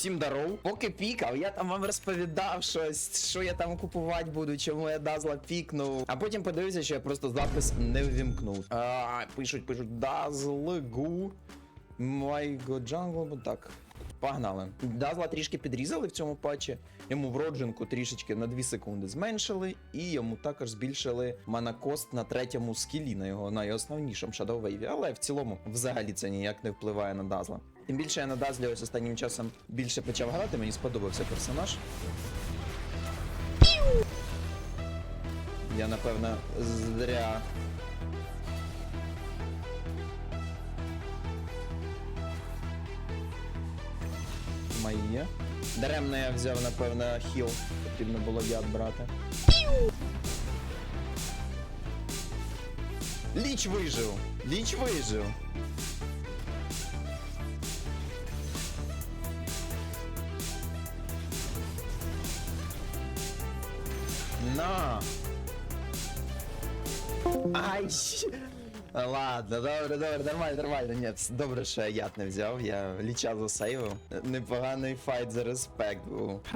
всім даров. Поки пікав, я там вам розповідав щось, що я там купувати буду, чому я дазла пікнув. А потім подивився, що я просто запис не ввімкнув. А, пишуть, пишуть, дазлгу. Майго джангл, так. Погнали. Дазла трішки підрізали в цьому патчі. Йому вродженку трішечки на 2 секунди зменшили, і йому також збільшили манакост на третьому скілі, на його найосновнішому Wave. Але в цілому взагалі це ніяк не впливає на Дазла. Тим більше я на Дазлі ось останнім часом більше почав грати, мені сподобався персонаж. Я напевно зря. Моє. Даремно я взяв, напевно, хіл. Потрібно було яд брати. Ліч вижив! Ліч вижив! Ладно, добре, добре, нормально, нормально. Ні, добре, що я яд не взяв, я ліча засейвив. Непоганий файт за респект був.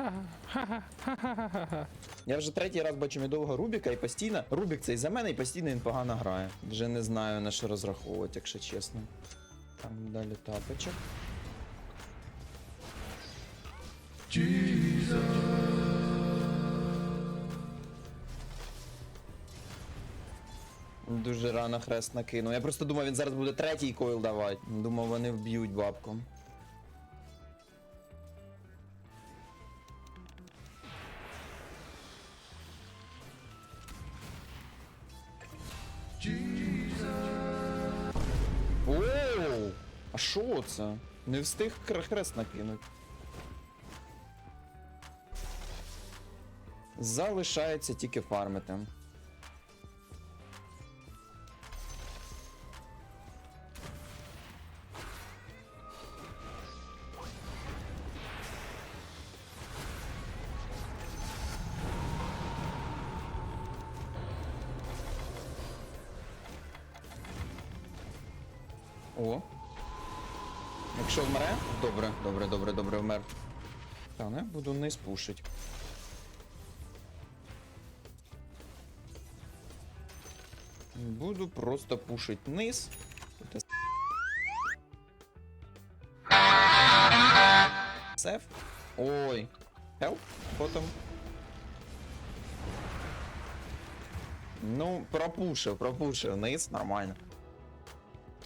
Я вже третій раз бачу мідового Рубіка і постійно. Рубік цей за мене і постійно він погано грає. Вже не знаю на що розраховувати, якщо чесно. Там далі тапочок. Дуже рано хрест накинув. Я просто думав, він зараз буде третій койл давати. Думав, вони вб'ють бабку. Оу! А що це? Не встиг хрест накинути. Залишається тільки фармити. Буду вниз пушить. Буду просто пушить. Тут Сеф. Ой. Хелп. Потом. Ну, пропушив, пропушив вниз, нормально.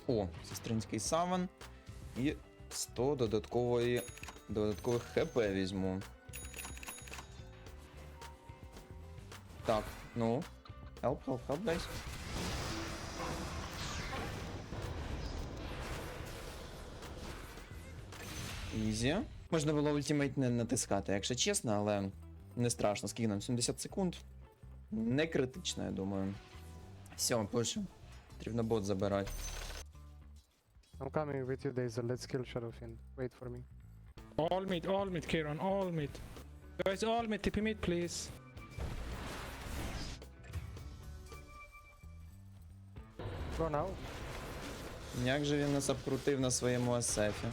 О, сестринський саван. І 100 додаткової додаткових хп візьму. Так, ну. Help, help, help, guys. Ізі. Можна було ультимейт не натискати, якщо чесно, але не страшно. Скільки нам? 70 секунд. Не критично, я думаю. Все, пишу. Потрібно бот забирати. I'm coming with you, Dazer. Let's kill Shadowfin. Wait for me. All mid, all mid, Kieran, all mid. Guys, all mid, TP mid, please. Go now. Як же він нас обкрутив на своєму асефі?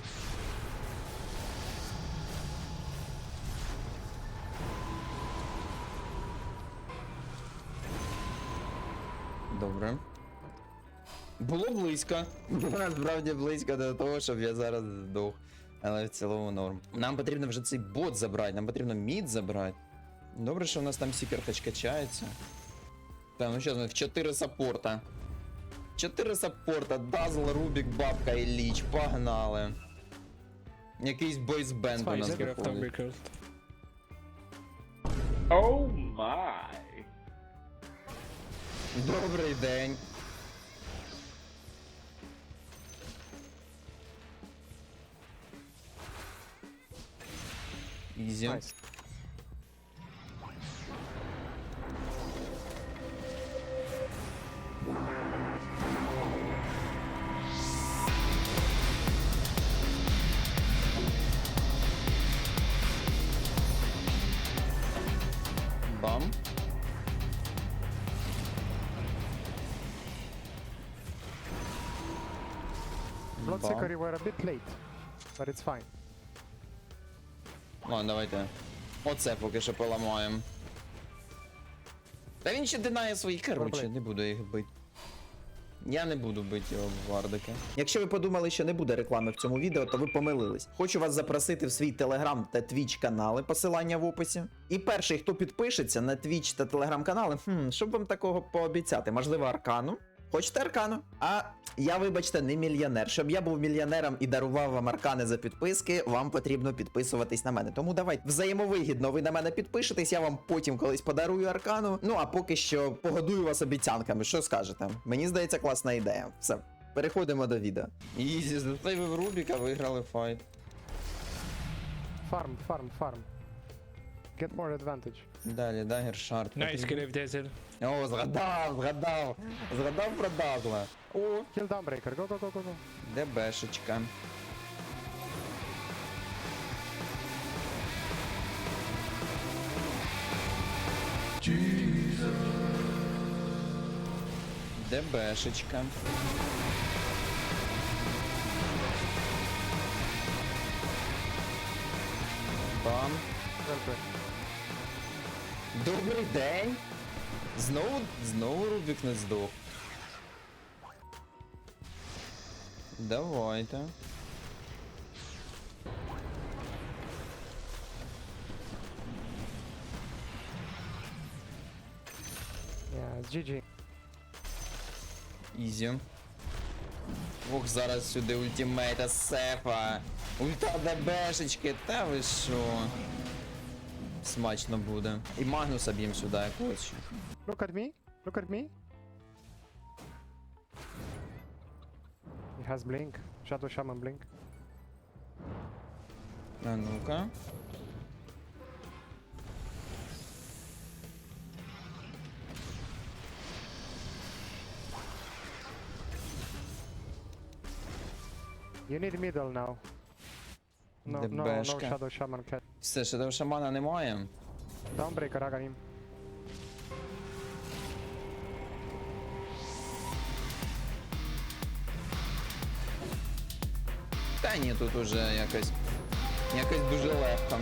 Добре. Було близько. Насправді близько до того, щоб я зараз здох. Але в цілому норм. Нам потрібно вже цей бот забрати, нам потрібно мід забрати. Добре, що у нас там сікер хоч качається. Так, ну що, в 4 саппорта. 4 саппорта, Дазл, Рубік, Бабка і Ліч, погнали. Якийсь бойсбенд у нас виходить. killed. Oh my. Добрий день. vision. Nice. Bum. Blood Security were a bit late, but it's fine. Ладно, давайте. Оце поки що поламаємо. Та він ще динає свої, короче, не буду їх бити. Я не буду бити його в вардики. Якщо ви подумали, що не буде реклами в цьому відео, то ви помилились. Хочу вас запросити в свій телеграм та твіч канали, посилання в описі. І перший, хто підпишеться на твіч та телеграм канали, хм, щоб вам такого пообіцяти, можливо, аркану. Хочете аркану? А я, вибачте, не мільйонер. Щоб я був мільйонером і дарував вам аркани за підписки, вам потрібно підписуватись на мене. Тому давайте взаємовигідно ви на мене підпишетесь, я вам потім колись подарую аркану. Ну а поки що погодую вас обіцянками. Що скажете? Мені здається, класна ідея. Все, переходимо до відео. Ізі, зате ви в Рубіка виграли файт. Farm, farm, farm. Get more advantage. Далі, дагер шарт. Nice grave dazzle. О, згадав, згадав. Згадав про Дазла. О, Kill Dawnbreaker, go, go, go, go, go. ДБшечка. ДБшечка. Бам. Played. Добрий день. Знову, знову Рубік не здох. Давайте. Yeah, it's GG. Ізі. Ох, зараз сюди ультимейта сефа. Ульта ДБшечки, та ви що? Смачно буде. І Магнуса б'єм сюди якогось. ще. Look at me. Look at me. He has blink. Shadow Shaman blink. А ну-ка. You need middle now. No, no, no Дебешка. Shadow Shaman cat. Все, до шамана немає. Dawnbreaker, Aganim. Та ні, тут уже якось. Якось дуже легко.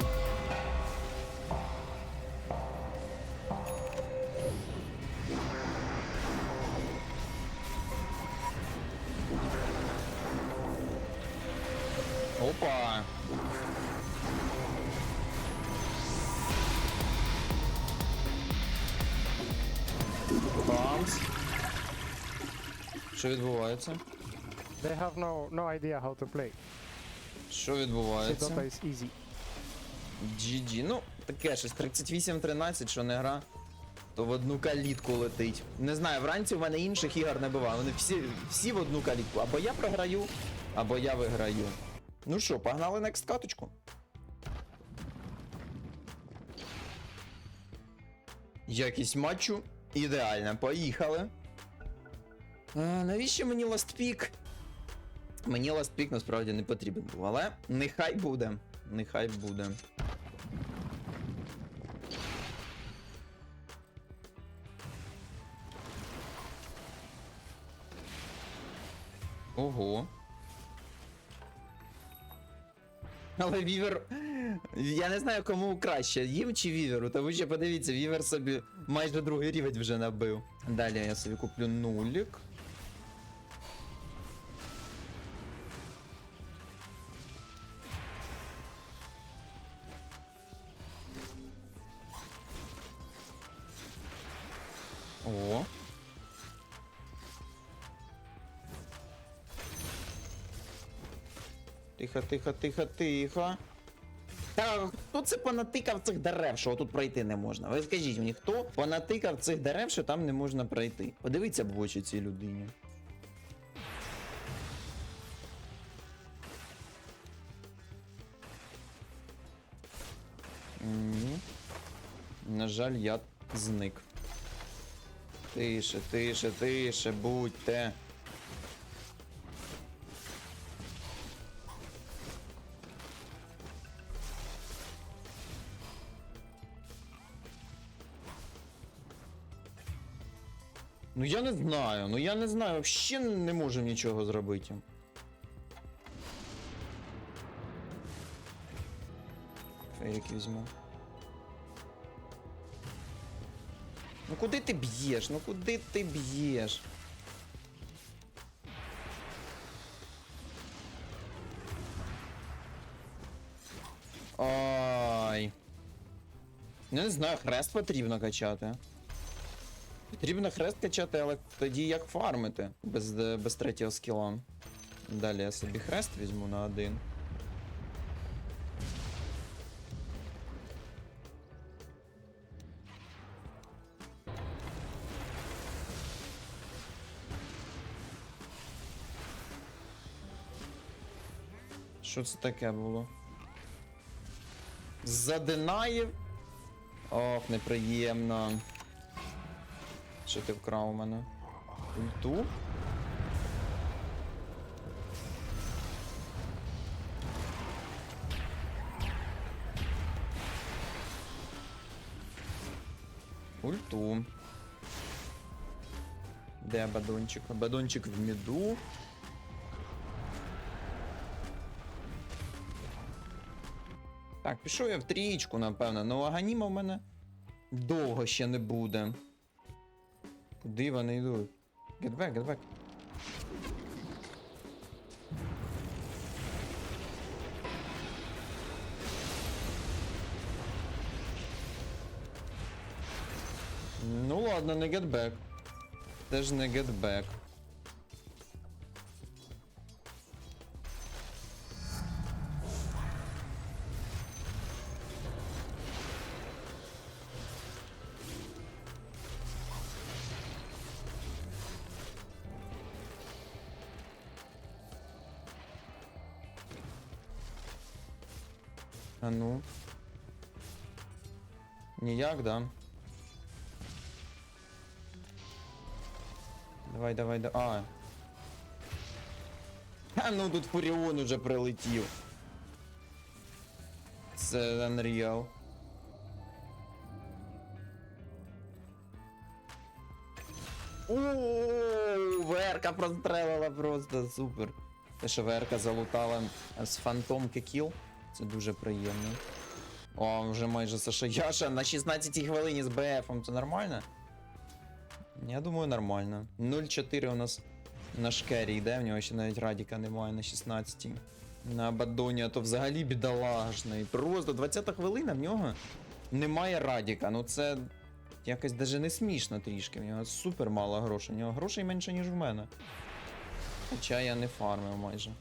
Що відбувається? They have no no idea how to play. Що відбувається? Dota is easy. GG. Ну, таке щось 38-13, що не гра, то в одну калітку летить. Не знаю, вранці в мене інших ігор не буває. Вони всі, всі в одну калітку. Або я програю, або я виграю. Ну що, погнали next каточку. Якість матчу. Ідеально, поїхали. Навіщо мені Pick? Мені Pick насправді не потрібен був, але нехай буде. Нехай буде. Ого. Але вівер. Я не знаю, кому краще, їм чи віверу, тому що подивіться, вівер собі майже другий рівень вже набив. Далі я собі куплю нулік. О. Тихо, тихо, тихо, тихо. Та хто це понатикав цих дерев, що тут пройти не можна? Ви скажіть мені, хто понатикав цих дерев, що там не можна пройти? Подивіться б в очі цій людині. Ні. На жаль, я зник. Тише, тише, тише, будьте. Ну я не знаю, ну я не знаю, вообще не можу нічого зробити. Фейк візьму. Ну куди ти б'єш? Ну куди ти б'єш? Ай. Ну, не знаю, хрест потрібно качати. Потрібно хрест качати, але тоді як фармити без, без третього скіла. Далі я собі хрест візьму на один. Що це таке було? Задинаєв. Ох, неприємно. Що ти вкрав у мене? Ульту? Ульту. Де бадончик? Бадончик в міду. Так, пішов я в трієчку, напевно. Ну аганіма в мене довго ще не буде. Куди вони йдуть? Get back, get back. Ну ладно, не get back. Теж не get А ну. Ніяк, да? Давай, давай, да. А. А ну тут Фуріон уже прилетів. Це Unreal. Ууу, ВРК прострелила просто супер. Те, що ВРК залутала з фантомки кіл. Це дуже приємно. О, вже майже Саша Яша на 16 хвилині з БФом. Це нормально? Я думаю, нормально. 0-4 у нас на шкері йде, в нього ще навіть радіка немає на 16. На Абадоні, а то взагалі бідолажний. Просто 20 хвилина в нього немає радіка. Ну це якось даже не смішно трішки. В нього супер мало грошей. У нього грошей менше, ніж в мене. Хоча я не фармив майже.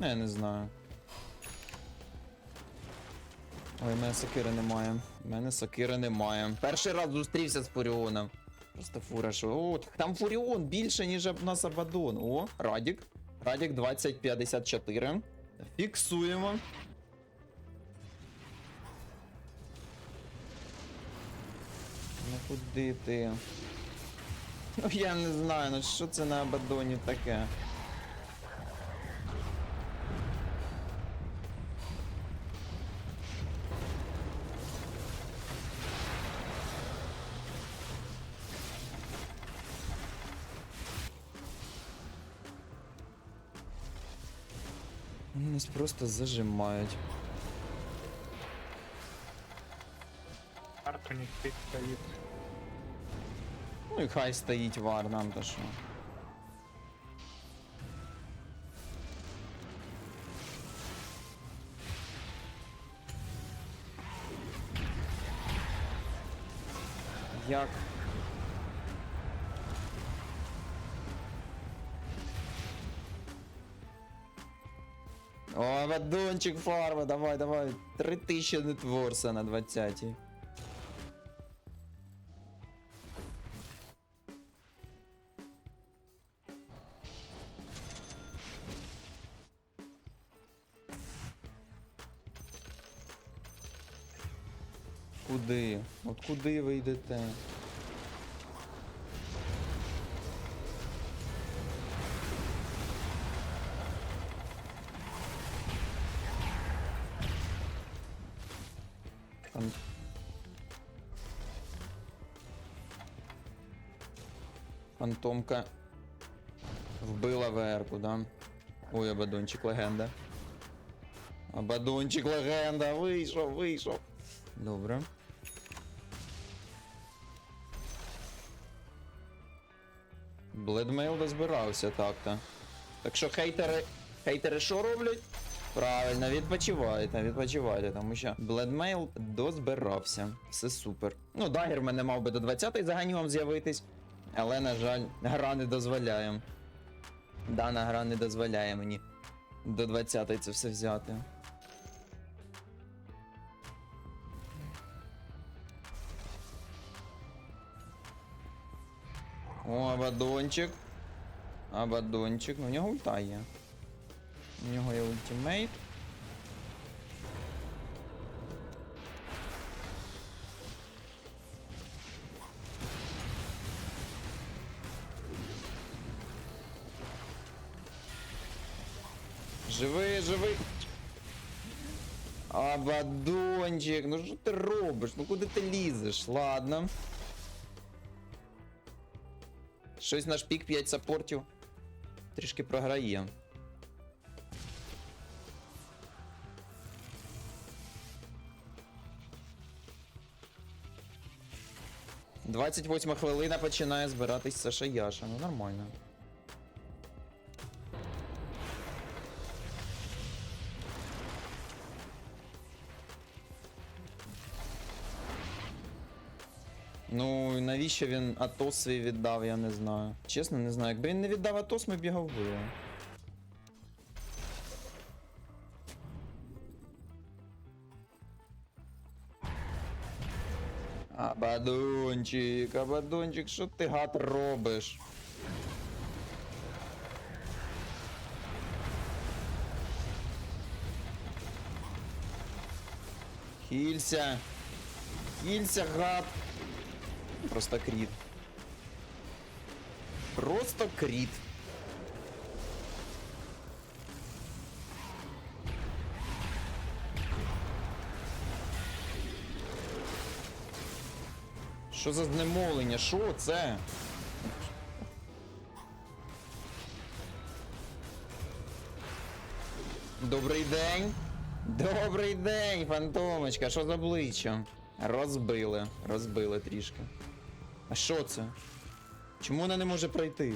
Я не знаю. Ой, в мене сокири немає. У мене сокири немає. Перший раз зустрівся з Фуріоном. Просто фура, що. О, там Фуріон більше, ніж у нас Абадон. О, Радік. Радік 2054. Фіксуємо. Ну куди ти? Ну я не знаю, ну що це на Абадоні таке? Просто зажимають. Арт у них тут стоит. Ну і хай стоїть вар, нам то що. Як? О, вадончик фарма, давай, давай. 3000 нетворса на 20-й. Фантомка вбила ВР-ку, да? Ой, Абадончик легенда. Абадончик легенда, вийшов, вийшов. Добре. Бледмейл дозбирався так-то. Так що хейтери. Хейтери що роблять? Правильно, відпочивайте, відпочивайте, тому що Бледмейл дозбирався. Все супер. Ну, дагер мене мав би до 20-ї заганімом з'явитись, але, на жаль, гра не дозволяє. Дана гра не дозволяє мені до 20-ї це все взяти. О, Абадончик. Абадончик. Ну, у нього ульта є. У нього є ультимейт. Абадончик, ну що ти робиш? Ну куди ти лізеш? Ладно. Щось наш пік 5 саппортів. Трішки програє. Двадцять восьма хвилина починає збиратись Саша Яша. Ну нормально. Ну, навіщо він Атос свій віддав, я не знаю. Чесно, не знаю. Якби він не віддав Атос, ми б його. Абадончик, Абадончик, що ти гад робиш? Хілься. Хілься, гад. Просто кріт. Просто кріт. Що за знемолення? Що це? Добрий день. Добрий день, фантомочка. Що за обличчя? Розбили, розбили трішки. А що це? Чому вона не може пройти?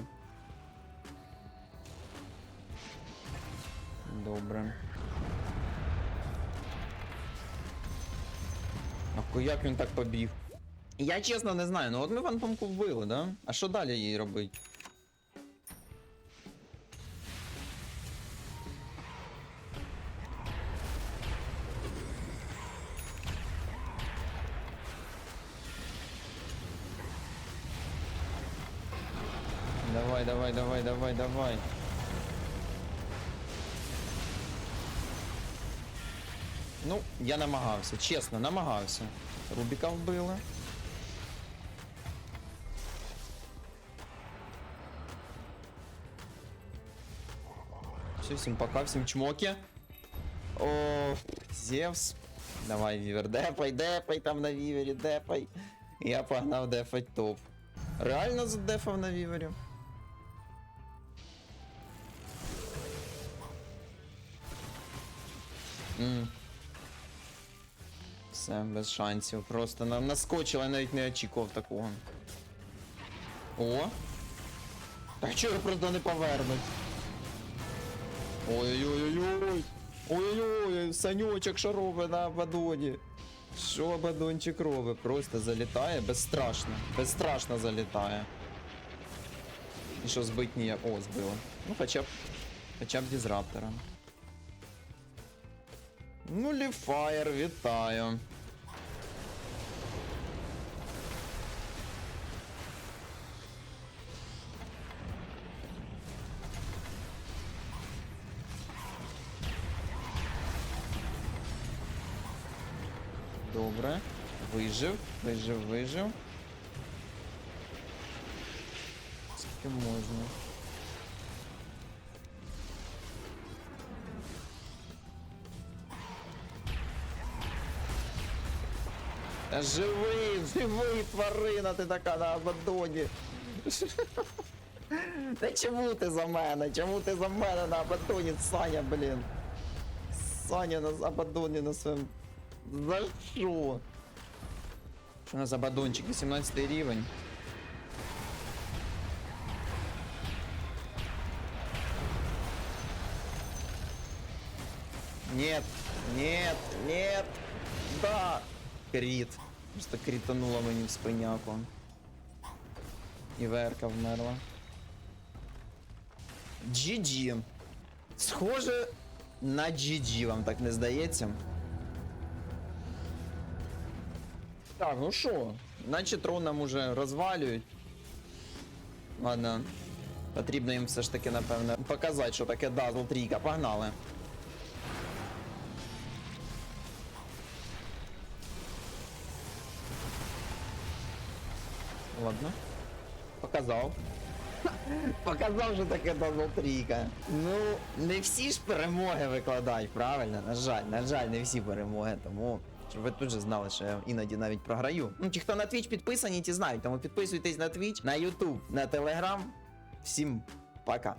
Добре. А як він так побіг? Я чесно не знаю, ну от ми фантомку вбили, да? А що далі їй робить? Давай, давай, давай, давай, давай. Ну, я намагався, чесно, намагався. Рубіка вбили. Все, всім пока, всім чмоки. О, Зевс. Давай, Вівер, депай, депай там на Вівері, депай. Я погнав дефать топ. Реально задефав на Вівері. М. Все, без шансів. Просто нам наскочило, я навіть не очікував такого. О! Так чого я просто не повернуть? Ой-ой-ой-ой! Ой-ой-ой, санючок що на Абадоні? Що Абадончик робить? Просто залітає безстрашно. Безстрашно залітає. І що збить ніяк. О, збило. Ну хоча б. Хоча б дізраптора. Ну, Ліфаєр, вітаю. Добре. Вижив, вижив, вижив. Скільки можна. живий, живий, тварина, ти така на Абадоні. Та чому ти за мене? Чому ти за мене на Абадоні, Саня, блін? Саня на Абадоні на своєму. За що? Що у нас за бадончик? 18 рівень. Нет, нет, нет, да. Кріт. Просто крітануло мені в спиняку. І верка вмерла. GG. Схоже на GG, вам так не здається? Так, ну що, наче трон нам уже розвалюють. Ладно. Потрібно їм все ж таки, напевно, показати, що таке Dazzle трійка. Погнали. Ладно. Показав. Показав, що таке трійка. Ну, не всі ж перемоги викладають, правильно? На жаль, на жаль, не всі перемоги, тому. Щоб ви тут же знали, що я іноді навіть програю. Ну, ті, хто на Twitch підписані, ті знають. Тому підписуйтесь на Twitch, на YouTube, на Telegram. Всім пока.